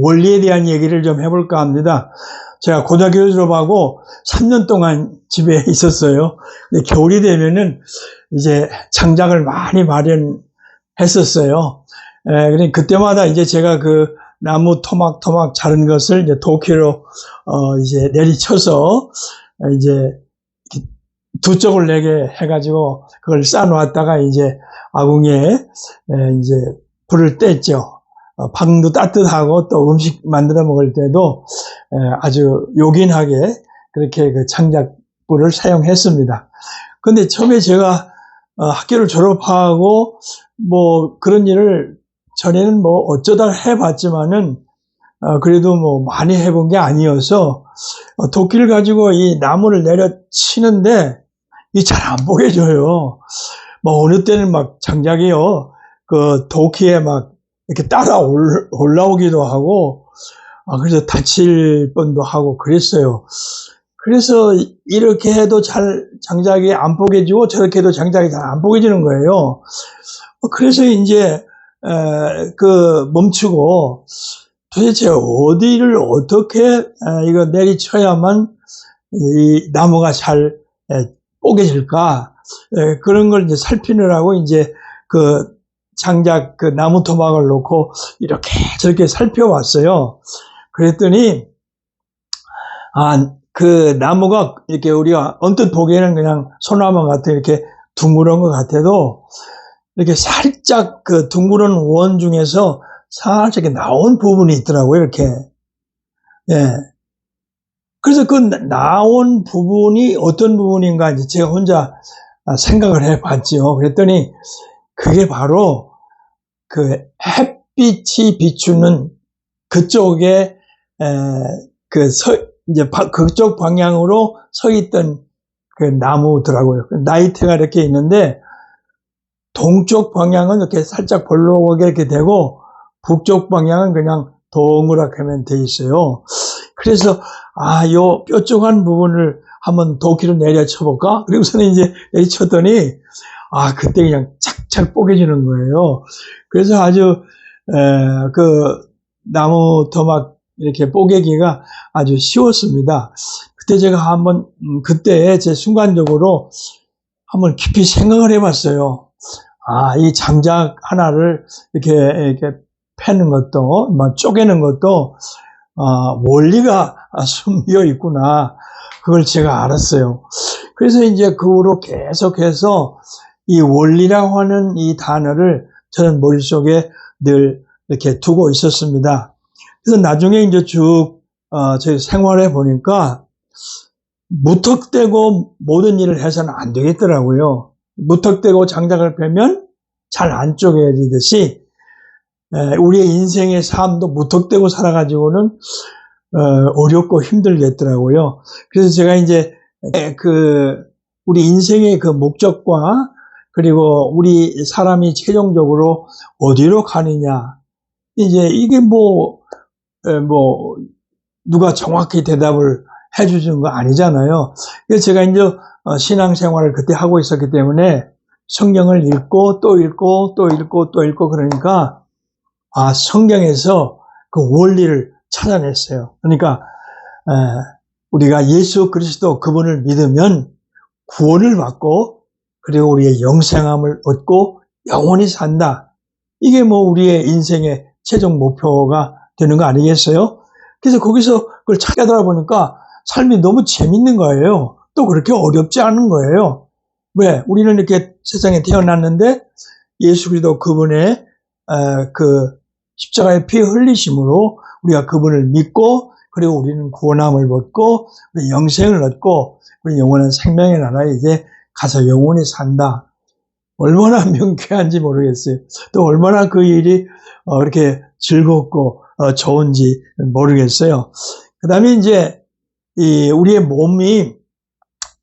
원리에 대한 얘기를 좀 해볼까 합니다. 제가 고등학교 졸업하고 3년 동안 집에 있었어요. 근데 겨울이 되면은 이제 장작을 많이 마련했었어요. 에, 그러니 그때마다 이제 제가 그 나무 토막토막 자른 것을 이제 도끼로 어 이제 내리쳐서 이제 두 쪽을 내게 해가지고 그걸 쌓아놓았다가 이제 아궁이에 에, 이제 불을 뗐죠. 어, 방도 따뜻하고 또 음식 만들어 먹을 때도 에, 아주 요긴하게 그렇게 그 창작불을 사용했습니다. 근데 처음에 제가 어, 학교를 졸업하고 뭐 그런 일을 전에는 뭐 어쩌다 해봤지만은 어, 그래도 뭐 많이 해본 게 아니어서 어, 도끼를 가지고 이 나무를 내려치는데 이 잘 안 보게 져요. 뭐 어느 때는 막 장작이요 그 도끼에 막 이렇게 따라 올, 올라오기도 하고 아, 그래서 다칠 뻔도 하고 그랬어요. 그래서 이렇게 해도 잘 장작이 안 뽀개지고 저렇게 해도 장작이 잘 안 뽀개지는 거예요. 그래서 이제 에, 그 멈추고 도대체 어디를 어떻게 에, 이거 내리쳐야만 이 나무가 잘 에, 뽀개질까 에, 그런 걸 이제 살피느라고 이제 그 장작 그 나무 토막을 놓고 이렇게 저렇게 살펴왔어요. 그랬더니 아 그 나무가 이렇게 우리가 언뜻 보기에는 그냥 소나무 같은 이렇게 둥그런 것 같아도 이렇게 살짝 그 둥그런 원 중에서 살짝 나온 부분이 있더라고요, 이렇게. 예. 그래서 그 나온 부분이 어떤 부분인가 이제 제가 혼자 생각을 해 봤죠. 그랬더니 그게 바로 그 햇빛이 비추는 그쪽에 그 서, 이제 그쪽 방향으로 서 있던 그 나무더라고요. 나이트가 이렇게 있는데 동쪽 방향은 이렇게 살짝 볼록하게 이렇게 되고 북쪽 방향은 그냥 동그랗게만 돼 있어요. 그래서 아, 요 뾰족한 부분을 한번 도끼로 내려쳐볼까? 그리고서는 이제 내리쳤더니 아, 그때 그냥 착착 뽀개지는 거예요. 그래서 아주 에, 그 나무 토막 이렇게 뽀개기가 아주 쉬웠습니다. 그때 제가 한번 음, 그때 제 순간적으로 한번 깊이 생각을 해봤어요. 아, 이 장작 하나를 이렇게, 이렇게 패는 것도, 뭐 쪼개는 것도, 아, 원리가 숨겨 있구나. 그걸 제가 알았어요. 그래서 이제 그 후로 계속해서 이 원리라고 하는 이 단어를 저는 머릿속에 늘 이렇게 두고 있었습니다. 그래서 나중에 이제 쭉, 어, 저희 생활해 보니까 무턱대고 모든 일을 해서는 안 되겠더라고요. 무턱대고 장작을 빼면 잘 안 쪼개지듯이 우리의 인생의 삶도 무턱대고 살아가지고는 어, 어렵고 힘들겠더라고요. 그래서 제가 이제 그 우리 인생의 그 목적과 그리고 우리 사람이 최종적으로 어디로 가느냐 이제 이게 뭐뭐 뭐 누가 정확히 대답을 해주는 거 아니잖아요. 그래서 제가 이제 어, 신앙생활을 그때 하고 있었기 때문에 성경을 읽고 또 읽고 또 읽고 또 읽고 그러니까 아 성경에서 그 원리를 찾아냈어요. 그러니까 우리가 예수 그리스도 그분을 믿으면 구원을 받고 그리고 우리의 영생함을 얻고 영원히 산다. 이게 뭐 우리의 인생의 최종 목표가 되는 거 아니겠어요? 그래서 거기서 그걸 찾아다 보니까 삶이 너무 재밌는 거예요. 또 그렇게 어렵지 않은 거예요. 왜? 우리는 이렇게 세상에 태어났는데 예수 그리스도 그분의 그 십자가의 피 흘리심으로 우리가 그분을 믿고 그리고 우리는 구원함을 얻고 우리 영생을 얻고 우리 영원한 생명의 나라에 이제 가서 영원히 산다. 얼마나 명쾌한지 모르겠어요. 또 얼마나 그 일이 어, 이렇게 즐겁고 어, 좋은지 모르겠어요. 그 다음에 이제 이 우리의 몸이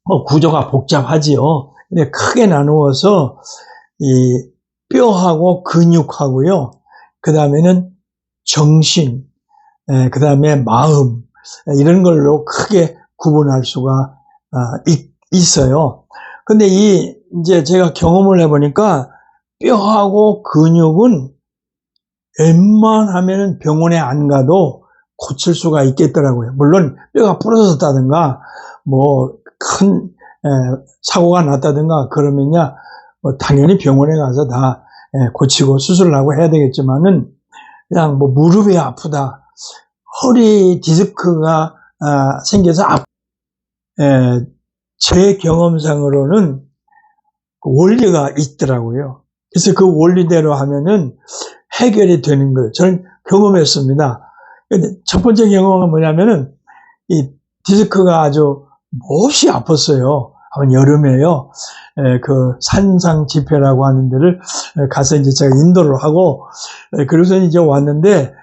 뭐 구조가 복잡하지요. 크게 나누어서 이 뼈하고 근육하고요. 그 다음에는 정신, 그 다음에 마음 이런 걸로 크게 구분할 수가 아, 있어요. 근데 이 이제 제가 경험을 해보니까 뼈하고 근육은 웬만하면 병원에 안 가도 고칠 수가 있겠더라고요. 물론 뼈가 부러졌다든가 뭐큰 사고가 났다든가 그러면야 뭐 당연히 병원에 가서 다 예, 고치고 수술을 하고 해야 되겠지만은 그냥 뭐 무릎이 아프다, 허리 디스크가 아, 생겨서 아, 예, 제 경험상으로는 그 원리가 있더라고요. 그래서 그 원리대로 하면은 해결이 되는 거예요. 저는 경험했습니다. 첫 번째 경험은 뭐냐면은 이 디스크가 아주 몹시 아팠어요. 한번 여름에요. 에, 그 산상 집회라고 하는 데를 가서 이제 제가 인도를 하고 에, 그래서 이제 왔는데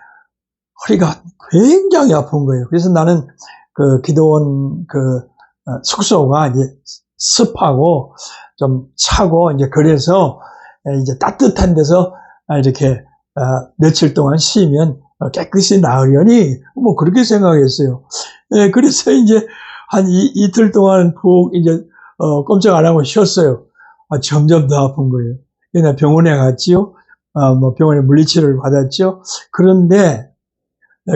허리가 굉장히 아픈 거예요. 그래서 나는 그 기도원 그 어, 숙소가 이제 습하고 좀 차고 이제 그래서 이제 따뜻한 데서 이렇게 어, 며칠 동안 쉬면 깨끗이 나으려니 뭐 그렇게 생각했어요. 예, 그래서 이제 한 이, 이틀 동안 푹 이제 어, 꼼짝 안 하고 쉬었어요. 아, 점점 더 아픈 거예요. 그냥 병원에 갔지요. 아, 뭐 병원에 물리치료를 받았죠. 그런데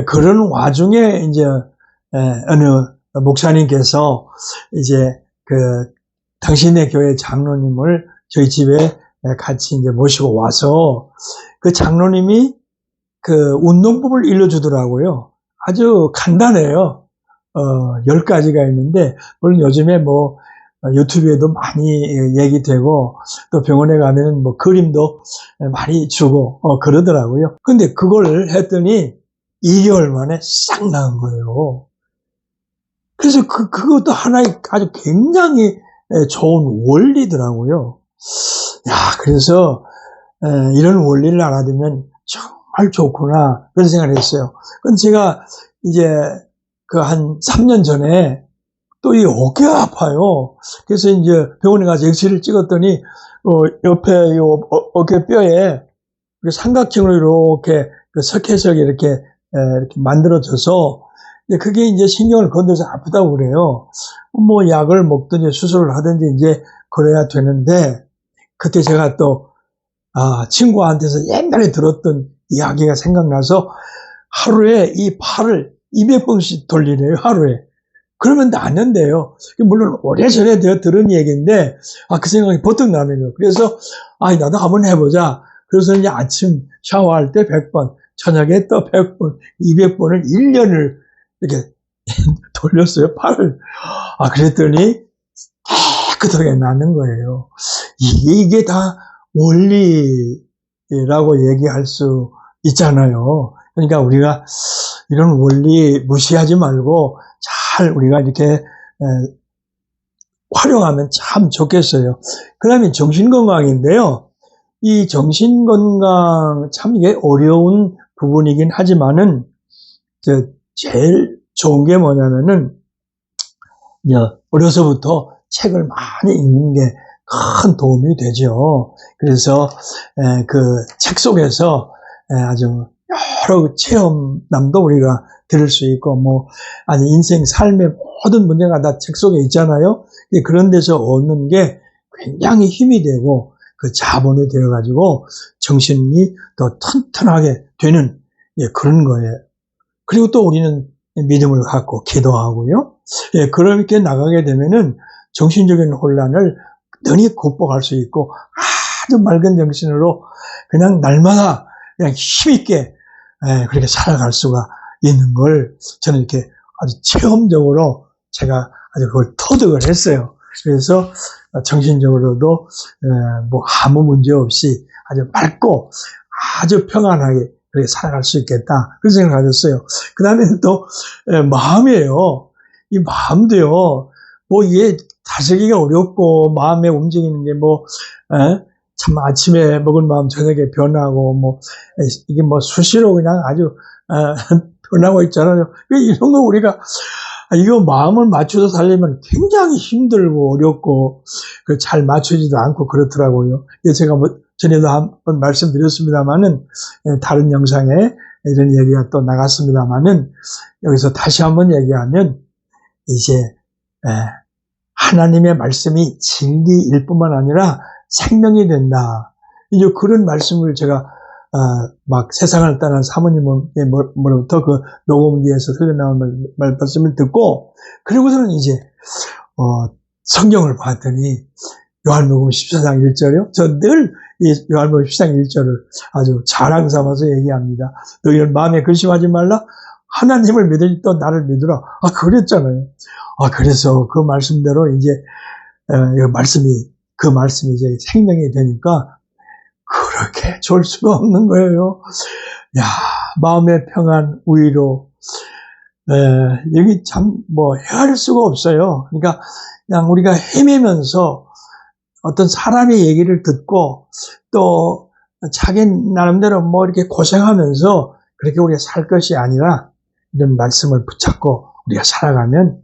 그런 와중에 이제 어느 목사님께서 이제 그 당신의 교회 장로님을 저희 집에 같이 이제 모시고 와서 그 장로님이 그 운동법을 일러주더라고요. 아주 간단해요. 어, 10가지가 있는데, 물론 요즘에 뭐, 유튜브에도 많이 얘기되고, 또 병원에 가면 뭐 그림도 많이 주고, 어, 그러더라고요. 근데 그걸 했더니 2개월 만에 싹 나은 거예요. 그래서 그, 그것도 하나의 아주 굉장히 좋은 원리더라고요. 야, 그래서 이런 원리를 알아두면 정말 좋구나 그런 생각을 했어요. 근데 제가 이제 그 한 3년 전에 또 이 어깨가 아파요. 그래서 이제 병원에 가서 엑스를 찍었더니 어, 옆에 이 어, 어깨 뼈에 삼각형으로 이렇게 그 석회석이 이렇게 이렇게 만들어져서 그게 이제 신경을 건드려서 아프다고 그래요. 뭐 약을 먹든지 수술을 하든지 이제 그래야 되는데 그때 제가 또 아, 친구한테서 옛날에 들었던 이야기가 생각나서 하루에 이 팔을 200번씩 돌리래요, 하루에. 그러면 낫는데요. 물론 오래전에 내가 들은 얘기인데, 아, 그 생각이 버뜩 나네요. 그래서, 아, 나도 한번 해보자. 그래서 이제 아침 샤워할 때 100번, 저녁에 또 100번, 200번을 1년을 이렇게 돌렸어요, 팔을. 아, 그랬더니 깨끗하게 낫는 거예요. 이게, 이게 다 원리라고 얘기할 수 있잖아요. 그러니까 우리가 이런 원리 무시하지 말고 잘 우리가 이렇게 활용하면 참 좋겠어요. 그 다음에 정신건강인데요. 이 정신건강 참 이게 어려운 부분이긴 하지만은 제일 좋은 게 뭐냐면은 어려서부터 책을 많이 읽는 게 큰 도움이 되죠. 그래서 그 책 속에서 아주 여러 체험남도 우리가 들을 수 있고 뭐 아니 인생 삶의 모든 문제가 다 책 속에 있잖아요. 그런 데서 얻는 게 굉장히 힘이 되고 그 자본이 되어 가지고 정신이 더 튼튼하게 되는 예, 그런 거예요. 그리고 또 우리는 믿음을 갖고 기도하고요. 예, 그렇게 나가게 되면은 정신적인 혼란을 능히 극복할 수 있고 아주 맑은 정신으로 그냥 날마다 그냥 힘있게 예, 그렇게 살아갈 수가 있는 걸 저는 이렇게 아주 체험적으로 제가 아주 그걸 터득을 했어요. 그래서 정신적으로도 예, 뭐 아무 문제 없이 아주 맑고 아주 평안하게 그렇게 살아갈 수 있겠다. 그런 생각을 가졌어요. 그 다음에 또 예, 마음이에요. 이 마음도요. 뭐 이게 다스기가 어렵고 마음에 움직이는 게뭐 참 아침에 먹은 마음 저녁에 변하고 뭐 이게 뭐 수시로 그냥 아주 변하고 있잖아요. 이런 거 우리가 아, 이거 마음을 맞춰서 살려면 굉장히 힘들고 어렵고 그잘 맞추지도 않고 그렇더라고요. 제가 뭐 전에도 한번 말씀드렸습니다만은 다른 영상에 이런 얘기가 또 나갔습니다만은 여기서 다시 한번 얘기하면 이제 하나님의 말씀이 진리일 뿐만 아니라 생명이 된다. 이제 그런 말씀을 제가 아, 막 세상을 떠난 사모님으로부터 그 녹음기에서 흘러나온 말씀을 듣고, 그리고서는 이제, 어, 성경을 봤더니, 요한복음 14장 1절이요. 저 늘 이 요한복음 14장 1절을 아주 자랑 삼아서 얘기합니다. 너희는 마음에 근심하지 말라. 하나님을 믿으니 또 나를 믿으라. 아, 그랬잖아요. 아, 그래서 그 말씀대로 이제, 어, 이 말씀이, 그 말씀이 이제 생명이 되니까 그렇게 좋을 수가 없는 거예요. 야, 마음의 평안, 우위로, 에, 여기 참, 뭐, 헤아릴 수가 없어요. 그러니까, 그냥 우리가 헤매면서 어떤 사람의 얘기를 듣고 또 자기 나름대로 뭐 이렇게 고생하면서 그렇게 우리가 살 것이 아니라 이런 말씀을 붙잡고 우리가 살아가면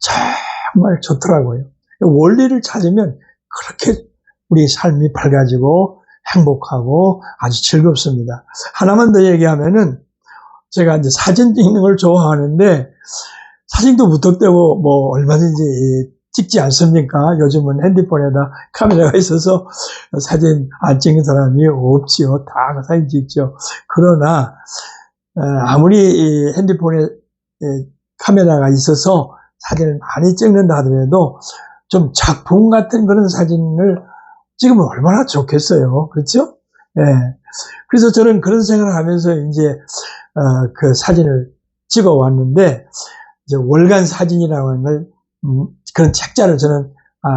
정말 좋더라고요. 원리를 찾으면 그렇게 우리 삶이 밝아지고 행복하고 아주 즐겁습니다. 하나만 더 얘기하면은 제가 이제 사진 찍는 걸 좋아하는데 사진도 무턱대고 뭐 얼마든지 찍지 않습니까? 요즘은 핸드폰에다 카메라가 있어서 사진 안 찍는 사람이 없지요. 다 사진 찍죠. 그러나 어, 아무리 이 핸드폰에 에, 카메라가 있어서 사진을 많이 찍는다 하더라도 좀 작품 같은 그런 사진을 찍으면 얼마나 좋겠어요. 그렇죠? 예. 그래서 저는 그런 생각을 하면서 이제 어, 그 사진을 찍어 왔는데 이제 월간 사진이라고 하는 걸 음, 그런 책자를 저는 아,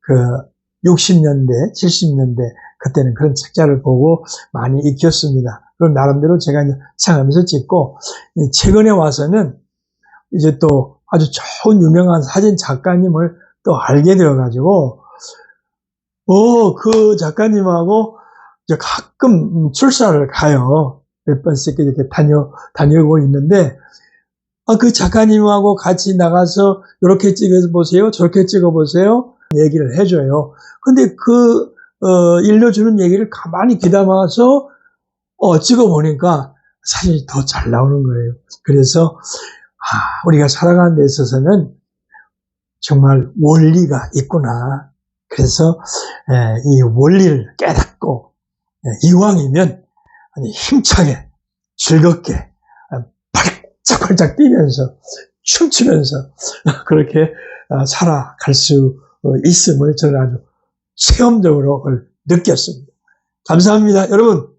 그 60년대, 70년대 그때는 그런 책자를 보고 많이 익혔습니다. 그럼 나름대로 제가 이제 생각하면서 찍고 이 최근에 와서는 이제 또 아주 좋은 유명한 사진 작가님을 또 알게 되어가지고 어, 그 작가님하고 이제 가끔 출사를 가요. 몇 번씩 이렇게 다녀, 다녀오고 있는데, 아, 그 작가님하고 같이 나가서 이렇게 찍어 보세요. 저렇게 찍어 보세요. 얘기를 해줘요. 근데 그, 어, 일러주는 얘기를 가만히 귀담아서, 어, 찍어 보니까 사진이 더잘 나오는 거예요. 그래서, 아, 우리가 살아가는 데 있어서는 정말 원리가 있구나. 그래서, 에, 이 원리를 깨닫고, 에, 이왕이면 아니, 힘차게, 즐겁게, 짝발짝 뛰면서, 춤추면서, 그렇게 아, 살아갈 수 어, 있음을 저는 아주 체험적으로 느꼈습니다. 감사합니다. 여러분,